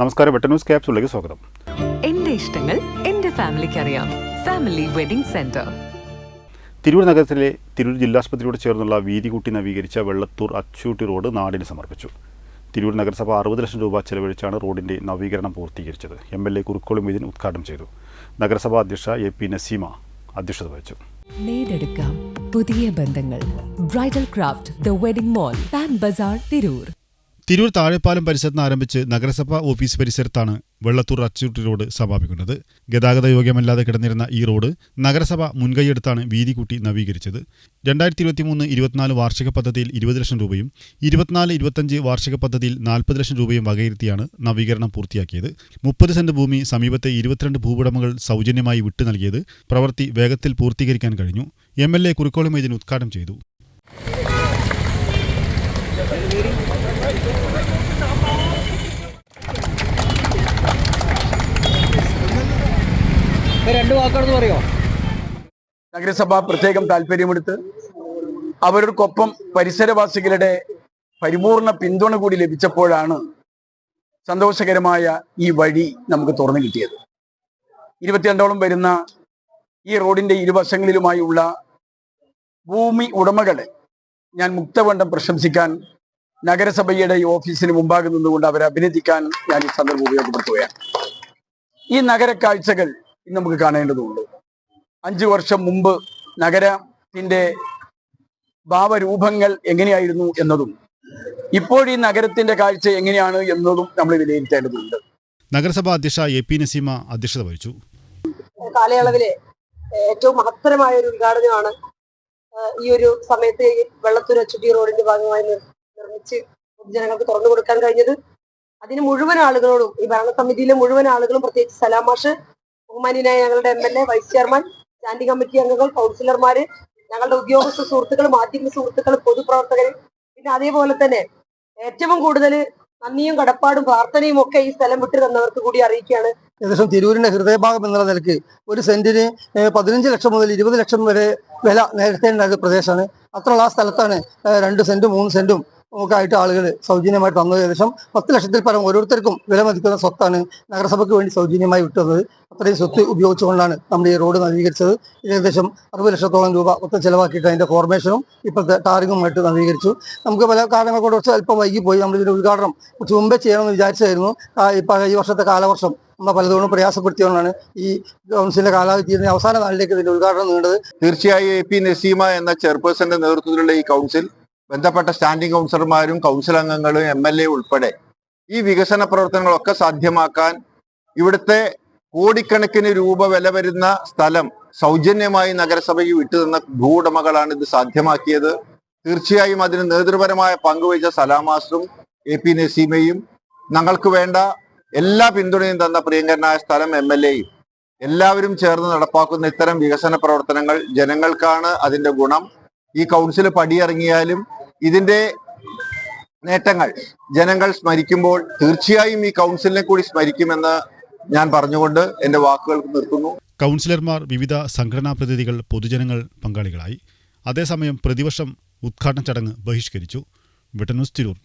നമസ്കാരം വെട്ട ന്യൂസ് ക്യാപ്സിലേക്ക് സ്വാഗതം. എന്റെ ഇഷ്ടങ്ങൾ എന്റെ ഫാമിലിക്ക് അറിയാം. Family wedding centre. തിരൂർ നഗരത്തിലെ തിരൂർ ജില്ലാസ്പത്രിയോട് ചേർന്നുള്ള വീതി കൂട്ടി നവീകരിച്ച വെള്ളത്തൂർ അച്ചൂട്ടി റോഡ് നാടിന് സമർപ്പിച്ചു. തിരൂർ നഗരസഭ അറുപത് ലക്ഷം രൂപ ചെലവഴിച്ചാണ് റോഡിന്റെ നവീകരണം പൂർത്തീകരിച്ചത്. എം എൽ എ കുറുക്കോളി ഇതിന് ഉദ്ഘാടനം ചെയ്തു. നഗരസഭാ അധ്യക്ഷ എ പി നസീമ അധ്യക്ഷത വഹിച്ചു. നേടെടുക്കാം പുതിയ ബന്ധങ്ങൾ. Bridal craft the wedding mall Pan Bazar Tirur. Tirur Thazhepalam പരിസരത്ത് ആരംഭിച്ച് നഗരസഭാ ഓഫീസ് പരിസരത്താണ് വെള്ളത്തൂർ അച്ചുട്ടി റോഡ് സമാപിക്കുന്നത്. ഗതാഗത യോഗ്യമല്ലാതെ കിടന്നിരുന്ന ഈ റോഡ് നഗരസഭ മുൻകൈയെടുത്താണ് വീതി കൂട്ടി നവീകരിച്ചത്. രണ്ടായിരത്തി ഇരുപത്തിമൂന്ന് ഇരുപത്തിനാല് വാർഷിക പദ്ധതിയിൽ ഇരുപത് ലക്ഷം രൂപയും ഇരുപത്തിനാല് ഇരുപത്തഞ്ച് വാർഷിക പദ്ധതിയിൽ നാൽപ്പത് ലക്ഷം രൂപയും വകയിരുത്തിയാണ് നവീകരണം പൂർത്തിയാക്കിയത്. മുപ്പത് സെന്റ് ഭൂമി സമീപത്തെ ഇരുപത്തിരണ്ട് ഭൂവുടമകൾ സൗജന്യമായി വിട്ടു നൽകിയത് പ്രവൃത്തി വേഗത്തിൽ പൂർത്തീകരിക്കാൻ കഴിഞ്ഞു. എം എൽ എ കുറിക്കോളം ഇതിന് ഉദ്ഘാടനം ചെയ്തു. രണ്ട് വാക്കാണെന്ന് പറയോ? നഗരസഭ പ്രത്യേകം താല്പര്യമെടുത്ത് അവർക്കൊപ്പം പരിസരവാസികളുടെ പരിപൂർണ പിന്തുണ കൂടി ലഭിച്ചപ്പോഴാണ് സന്തോഷകരമായ ഈ വഴി നമുക്ക് തുറന്നു കിട്ടിയത്. ഇരുപത്തിരണ്ടോളം വരുന്ന ഈ റോഡിന്റെ ഇരുവശങ്ങളിലുമായുള്ള ഭൂമി ഉടമകളെ ഞാൻ മുക്തവണ്ണം പ്രശംസിക്കാൻ നഗരസഭയുടെ ഈ ഓഫീസിന് മുമ്പാകെ നിന്നുകൊണ്ട് അവരെ അഭിനന്ദിക്കാൻ ഞാൻ ഈ സന്ദർഭം ഉപയോഗപ്പെടുത്തുകയാണ്. ഈ നഗര കാഴ്ചകൾ ഇന്ന് നമുക്ക് കാണേണ്ടതുണ്ട്. അഞ്ചു വർഷം മുമ്പ് നഗരത്തിന്റെ ഭാവരൂപങ്ങൾ എങ്ങനെയായിരുന്നു എന്നതും ഇപ്പോൾ ഈ നഗരത്തിന്റെ കാഴ്ച എങ്ങനെയാണ് എന്നതും നമ്മൾ വിലയിരുത്തേണ്ടതുണ്ട്. നഗരസഭാ അധ്യക്ഷ എ പി നസീമ അധ്യക്ഷത വഹിച്ചു. കാലയളവിലെ ഏറ്റവും മഹത്തരമായ ഒരു ഉദ്ഘാടനമാണ് ഈ ഒരു സമയത്ത് വെള്ളത്തൂർ വെള്ളത്തൂർ അച്ചുട്ടി റോഡിന്റെ ഭാഗമായി നിർമ്മിച്ച് പൊതുജനങ്ങൾക്ക് തുറന്നു കൊടുക്കാൻ കഴിഞ്ഞത്. അതിന് മുഴുവൻ ആളുകളോടും ഈ ഭരണസമിതിയിലെ മുഴുവൻ ആളുകളും പ്രത്യേകിച്ച് സലാമാഷ് ബഹുമാനിയായ ഞങ്ങളുടെ M L A vice chairman standing committee അംഗങ്ങൾ കൗൺസിലർമാര് ഞങ്ങളുടെ ഉദ്യോഗസ്ഥ സുഹൃത്തുക്കൾ മാധ്യമ സുഹൃത്തുക്കൾ പൊതുപ്രവർത്തകർ പിന്നെ അതേപോലെ തന്നെ ഏറ്റവും കൂടുതൽ നന്ദിയും കടപ്പാടും പ്രാർത്ഥനയും ഒക്കെ ഈ സ്ഥലം വിട്ടു തന്നവർക്ക് കൂടി അറിയിക്കുകയാണ്. ഏകദേശം തിരൂരിന്റെ ഹൃദയഭാഗം എന്നുള്ള നിലയ്ക്ക് ഒരു സെന്റിന് പതിനഞ്ച് ലക്ഷം മുതൽ ഇരുപത് ലക്ഷം വരെ വില നേരത്തെ ഉണ്ടായ പ്രദേശമാണ്. അത്രയുള്ള ആ സ്ഥലത്താണ് രണ്ട് സെന്റും മൂന്ന് സെന്റും ഒക്കെ ആയിട്ട് ആളുകൾ സൗജന്യമായിട്ട് തന്നത് ഏകദേശം പത്ത് ലക്ഷത്തിൽ പരം ഓരോരുത്തർക്കും വില മതിക്കുന്ന സ്വത്താണ് നഗരസഭയ്ക്ക് വേണ്ടി സൗജന്യമായി വിട്ടത്. അത്രയും സ്വത്ത് ഉപയോഗിച്ചുകൊണ്ടാണ് നമ്മൾ ഈ റോഡ് നവീകരിച്ചത്. ഏകദേശം അറുപത് ലക്ഷത്തോളം രൂപ മൊത്തം ചെലവാക്കിയിട്ട് അതിന്റെ ഫോർമേഷനും ഇപ്പോഴത്തെ ടാറിങ്ങുമായിട്ട് നവീകരിച്ചു. നമുക്ക് പല കാരണങ്ങൾ കൊണ്ട് കുറച്ച് അല്പം വൈകിപ്പോയി. നമ്മൾ ഇതിന്റെ ഉദ്ഘാടനം കുറച്ച് മുമ്പേ ചെയ്യണമെന്ന് വിചാരിച്ചായിരുന്നു. ഇപ്പം ഈ വർഷത്തെ കാലവർഷം നമ്മളെ പലതവണ പ്രയാസപ്പെടുത്തിയോണ്ടാണ് ഈ കൗൺസിലിന്റെ കാലാവധി അവസാന നാളിലേക്ക് ഇതിന്റെ ഉദ്ഘാടനം നീണ്ടത്. തീർച്ചയായും എ പി നസീമ എന്ന ചെയർപേഴ്സന്റെ നേതൃത്വത്തിലുള്ള ഈ കൗൺസിൽ ബന്ധപ്പെട്ട സ്റ്റാൻഡിംഗ് കൗൺസിലർമാരും കൗൺസിൽ അംഗങ്ങളും എം എൽ എ ഉൾപ്പെടെ ഈ വികസന പ്രവർത്തനങ്ങളൊക്കെ സാധ്യമാക്കാൻ ഇവിടുത്തെ കോടിക്കണക്കിന് രൂപ വില വരുന്ന സ്ഥലം സൗജന്യമായി നഗരസഭയ്ക്ക് വിട്ടുതന്ന ഭൂവുടമകളാണ് ഇത് സാധ്യമാക്കിയത്. തീർച്ചയായും അതിന് നേതൃപരമായ പങ്കുവഹിച്ച സലാമാസും എ പി നസീമയും ഞങ്ങൾക്ക് വേണ്ട എല്ലാ പിന്തുണയും തന്ന പ്രിയങ്കരനായ സ്ഥലം എം എൽ എയും. എല്ലാവരും ചേർന്ന് നടപ്പാക്കുന്ന ഇത്തരം വികസന പ്രവർത്തനങ്ങൾ ജനങ്ങൾക്കാണ് അതിന്റെ ഗുണം. ഈ കൗൺസിൽ പടിയിറങ്ങിയാലും ഇതിന്റെ നേട്ടങ്ങൾ ജനങ്ങൾ സ്മരിക്കുമ്പോൾ തീർച്ചയായും ഈ കൗൺസിലിനെ കൂടി സ്മരിക്കുമെന്ന് ഞാൻ പറഞ്ഞുകൊണ്ട് എന്റെ വാക്കുകൾ നിർത്തുന്നു. കൗൺസിലർമാർ വിവിധ സംഘടനാ പ്രതിനിധികൾ പൊതുജനങ്ങൾ പങ്കാളികളായി. അതേസമയം പ്രതിവർഷം ഉദ്ഘാടന ചടങ്ങ് ബഹിഷ്കരിച്ചു. ബ്രിട്ടനൂസ് തിരൂർ.